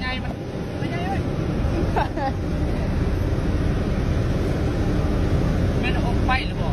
ใหญ่มันไม่ใหญ่เลยเป็นอมไฟหรือเปล่า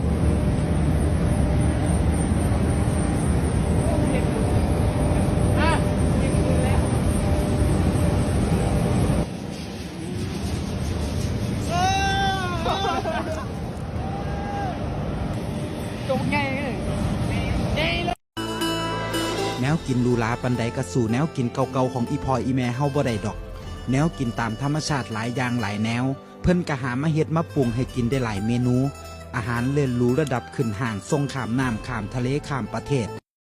กินลูลาปันใดกระสู่แนวกินเก่าๆของอีพออีแม่เฮาบ่ได้ดอก แนวกินตามธรรมชาติหลายอย่างหลายแนว เพิ่นกะหามาเฮ็ดมาปรุงให้กินได้หลายเมนู อาหารเรียนรูระดับขึ้นห่างทรงขามน้ำขามทะเลขามประเทศ